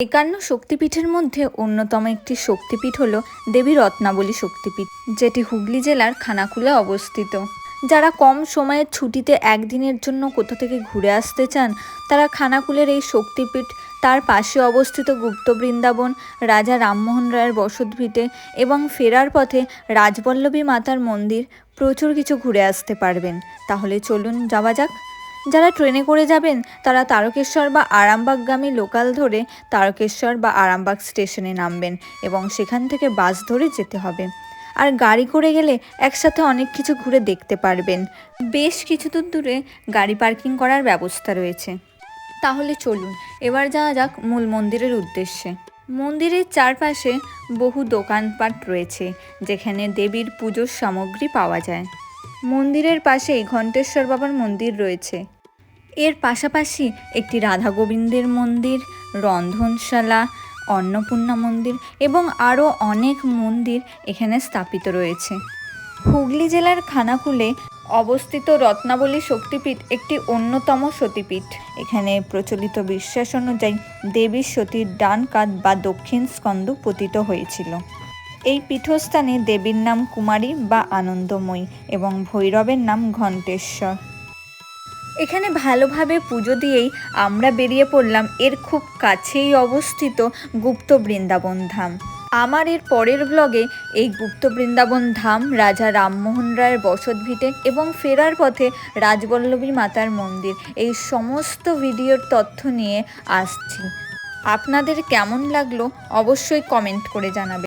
একান্ন শক্তিপীঠের মধ্যে অন্যতম একটি শক্তিপীঠ হল দেবী রত্নাবলী শক্তিপীঠ, যেটি হুগলি জেলার খানাকুলে অবস্থিত। যারা কম সময়ের ছুটিতে একদিনের জন্য কোথা থেকে ঘুরে আসতে চান, তারা খানাকুলের এই শক্তিপীঠ, তার পাশে অবস্থিত গুপ্ত বৃন্দাবন, রাজা রামমোহন রায়ের বসতভিটে এবং ফেরার পথে রাজবল্লভী মাতার মন্দির প্রচুর কিছু ঘুরে আসতে পারবেন। তাহলে চলুন, যাওয়া যাক। যারা ট্রেনে করে যাবেন, তারা তারকেশ্বর বা আরামবাগগামী লোকাল ধরে তারকেশ্বর বা আরামবাগ স্টেশনে নামবেন এবং সেখান থেকে বাস ধরে যেতে হবে। আর গাড়ি করে গেলে একসাথে অনেক কিছু ঘুরে দেখতে পারবেন। বেশ কিছু দূর দূরে গাড়ি পার্কিং করার ব্যবস্থা রয়েছে। তাহলে চলুন, এবার যাওয়া যাক মূল মন্দিরের উদ্দেশ্যে। মন্দিরের চারপাশে বহু দোকানপাট রয়েছে, যেখানে দেবীর পুজোর সামগ্রী পাওয়া যায়। মন্দিরের পাশেই ঘণ্টেশ্বর বাবার মন্দির রয়েছে। এর পাশাপাশি একটি রাধা গোবিন্দের মন্দির, রন্ধনশালা, অন্নপূর্ণা মন্দির এবং আরও অনেক মন্দির এখানে স্থাপিত রয়েছে। হুগলি জেলার খানাকুলে অবস্থিত রত্নাবলী শক্তিপীঠ একটি অন্যতম সতীপীঠ। এখানে প্রচলিত বিশ্বাস অনুযায়ী দেবী সতীর ডান কাঁধ বা দক্ষিণ স্কন্দ পতিত হয়েছিল। এই পীঠস্থানে দেবীর নাম কুমারী বা আনন্দময়ী এবং ভৈরবের নাম ঘণ্টেশ্বর। এখানে ভালোভাবে পুজো দিয়েই আমরা বেরিয়ে পড়লাম এর খুব কাছেই অবস্থিত গুপ্ত বৃন্দাবন ধাম। আমার এর পরের ব্লগে এই গুপ্ত বৃন্দাবন ধাম, রাজা রামমোহন রায়ের বসতভিটে এবং ফেরার পথে রাজবল্লভী মাতার মন্দির, এই সমস্ত ভিডিওর তথ্য নিয়ে আসছি। আপনাদের কেমন লাগল অবশ্যই কমেন্ট করে জানাবে